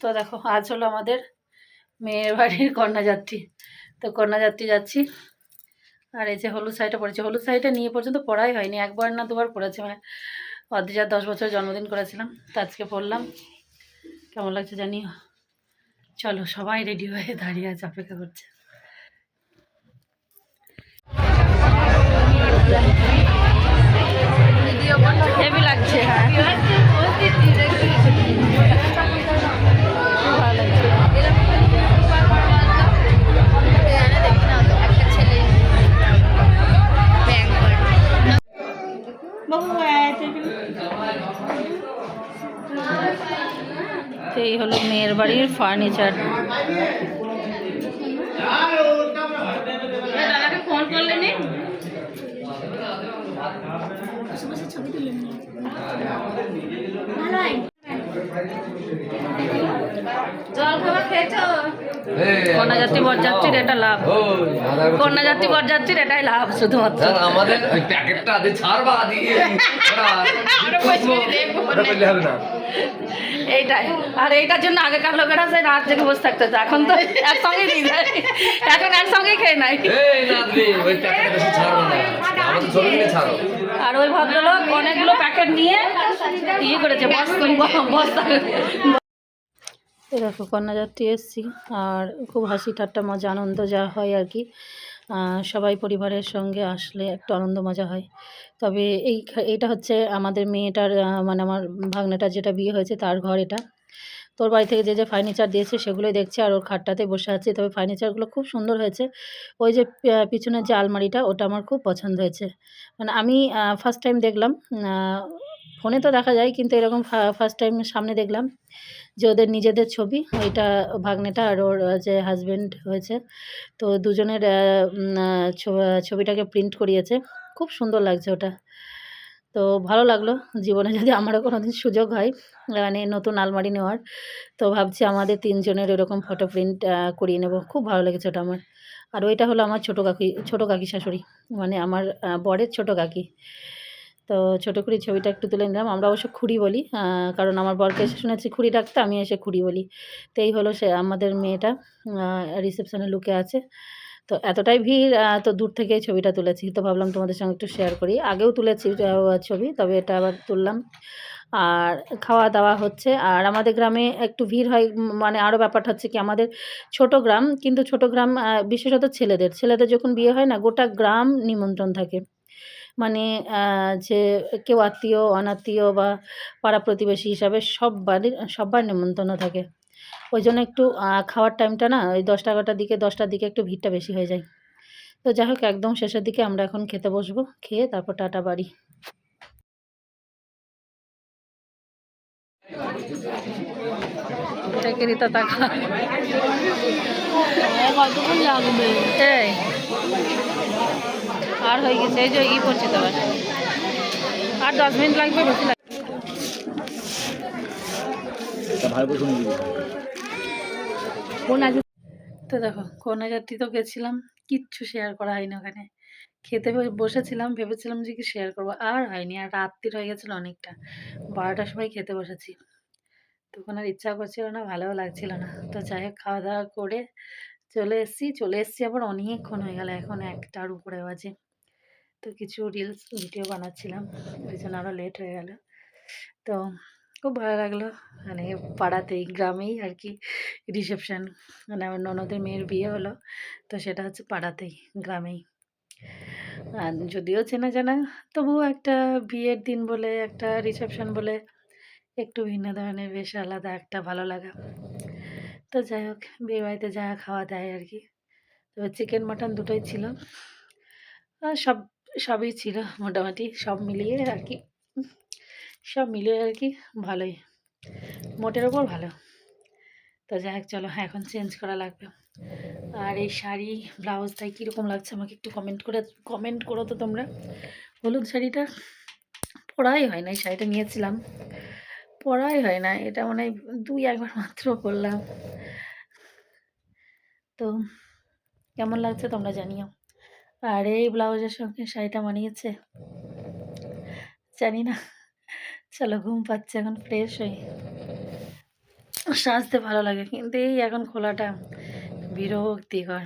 তো দেখো আজ হলো আমাদের মেয়ের বাড়ির কন্যাযাত্রী। তো কন্যাযাত্রী যাচ্ছি। আর এই যে হলুদ শাড়িটা পরেছি। হলুদ শাড়িটা নিয়ে পর্যন্ত পড়াই হয়নি একবার না দুবার পরেছি মানে অদ্রিজার দশ বছর জন্মদিন করেছিলাম তো আজকে পড়লাম। কেমন লাগছে জানিও? চলো সবাই রেডি হয়ে দাঁড়িয়ে আছে অপেক্ষা করছে। হেভি লাগছে হ্যাঁ। তো এই হলো মেয়ের বাড়ির ফার্নিচার ছবি করলে কন্যাযাত্রী বরযাত্রীর এটা লাভ। কন্যাযাত্রী বরযাত্রীর এটাই লাভ শুধুমাত্র। আমাদের ওই প্যাকেটটা দিয়ে ছাড়বা দিয়ে ওটা করলে হবে না। এইটাই। আর এইটার জন্য আগেকার লোকেরা সেই রাত জেগে বসে থাকতো এখন তো একসঙ্গে এখন একসঙ্গে খেয়ে নাই। আর ওই ভদ্রলোক অনেকগুলো প্যাকেট নিয়ে ইয়ে বস্তা দেখো কন্যাযাত্রী এসছি, আর খুব হাসি ঠাট্টা, মজা, আনন্দ যা হয় আর কি। সবাই পরিবারের সঙ্গে আসলে একটু আনন্দ, মজা হয়। তবে এই এটা হচ্ছে আমাদের মেয়েটার মানে আমার ভাগ্নেটার যেটা বিয়ে হয়েছে, তার ঘর এটা। তোর বাড়ি থেকে যে যে ফার্নিচার দিয়েছে, সেগুলোই দেখছি, আর ওর খাটটাতে বসে আছে। তবে ফার্নিচারগুলো খুব সুন্দর হয়েছে। ওই যে পিছনের যে আলমারিটা, ওটা আমার খুব পছন্দ হয়েছে। মানে আমি ফার্স্ট টাইম দেখলাম ফোনে তো দেখা যায়, কিন্তু এরকম ফার্স্ট টাইম সামনে দেখলাম যে ওদের নিজেদের ছবি, ওইটা ভাগ্নেটা আর ওর যে হাজব্যান্ড হয়েছে। তো দুজনের ছবিটাকে প্রিন্ট করিয়েছে। খুব সুন্দর লাগছে ওটা। তো ভালো লাগল। জীবনে যদি আমারও কোনো দিন সুযোগ হয় মানে নতুন আলমারি নেওয়ার, তো ভাবছি আমাদের তিনজনের এরকম ফটো প্রিন্ট করিয়ে নেব। খুব ভালো লেগেছে ওটা আমার। আর ওইটা হলো আমার ছোটো কাকি ছোটো কাকি শাশুড়ি। মানে আমার বরের ছোটো কাকি। তো ছোটো খুঁড়ির ছবিটা একটু তুলে নিলাম। আমরা অবশ্য খুঁড়ি বলি কারণ আমার বরকে এসে শুনেছি খুঁড়ি ডাকতে, আমি এসে খুঁড়ি বলি। তো এই হলো সে, আমাদের মেয়েটা রিসেপশনে লুকে আছে। তো এতটাই ভিড় তো দূর থেকে ছবিটা তুলেছি। তো ভাবলাম তোমাদের সঙ্গে একটু শেয়ার করি। আগেও তুলেছি ছবি, তবে এটা আবার তুললাম। আর খাওয়া দাওয়া হচ্ছে। আর আমাদের গ্রামে একটু ভিড় হয় মানে আরও ব্যাপারটা হচ্ছে কি, আমাদের ছোট গ্রাম, কিন্তু ছোট গ্রাম বিশেষত ছেলেদের। ছেলেদের যখন বিয়ে হয় না, গোটা গ্রাম নিমন্ত্রণ থাকে। মানে যে কেউ আত্মীয় অনাত্মীয় বা পাড়া প্রতিবেশী হিসাবে সব বাড়ির সবার নেমন্তন্ন থাকে। ওই জন্য একটু খাওয়ার টাইমটা না ওই দশটা এগারোটার দিকে দশটার দিকে একটু ভিড়টা বেশি হয়ে যায়। তো যাই হোক একদম শেষের দিকে আমরা এখন খেতে বসবো খেয়ে তারপর টাটা বাড়ি। টাকা কতক্ষণ লাগবে? আর হয়ে গেছে এই যে ই পড়ছে তো আর দশ মিনিট লাগবে বেশি লাগবে। তো দেখো কন্যাযাত্রী তো গেছিলাম কিচ্ছু শেয়ার করা হয়নি ওখানে। খেতে বসেছিলাম ভেবেছিলাম যে কি শেয়ার করব আর হয়নি আর রাত্রির হয়ে গেছিল অনেকটা। বারোটার সময় খেতে বসেছি। তখন আর ইচ্ছা করছিল না ভালোও লাগছিল না। তো যাই হোক খাওয়া দাওয়া করে চলে এসেছি চলে এসেছি আবার অনেকক্ষণ হয়ে গেল এখন একটার উপরে বাজে। তো কিছু রিলস ভিডিও বানাচ্ছিলাম। ওই জন্য আরও লেট হয়ে গেল। তো খুব ভালো লাগল। মানে পাড়াতেই গ্রামেই আর কি রিসেপশান মানে আমার ননদের মেয়ের বিয়ে হলো, তো সেটা হচ্ছে পাড়াতেই, গ্রামেই। আর যদিও চেনা জানা, তবুও একটা বিয়ের দিন বলে, একটা রিসেপশান বলে, একটু ভিন্ন ধরনের, বেশ আলাদা একটা ভালো লাগা। তো যাই হোক, বিয়ে বাড়িতে যা খাওয়া দেয় আর কি। তবে চিকেন মাটন দুটোই ছিল। সব সবই ছিল মোটামুটি, সব মিলিয়ে আর কি সব মিলিয়ে আর কি ভালোই। মোটের ওপর ভালো। তো যাই হোক, চলো হ্যাঁ এখন চেঞ্জ করা লাগবে। আর এই শাড়ি ব্লাউজটাই কীরকম লাগছে আমাকে একটু কমেন্ট করে কমেন্ট করো তো তোমরা। হলুদ শাড়িটা পরাই হয় না, এই শাড়িটা নিয়েছিলাম। পরাই হয় না, এটা মানে দুই, একবার মাত্র পরলাম। তো কেমন লাগছে তোমরা জানিও। আর এই ব্লাউজের সঙ্গে শাড়িটা মানিয়েছে? জানি না। চলো, ঘুম পাচ্ছে, এখন ফ্রেশ হই। সাজতে ভালো লাগে, কিন্তু এই এখন খোলাটা বিরক্তিকর।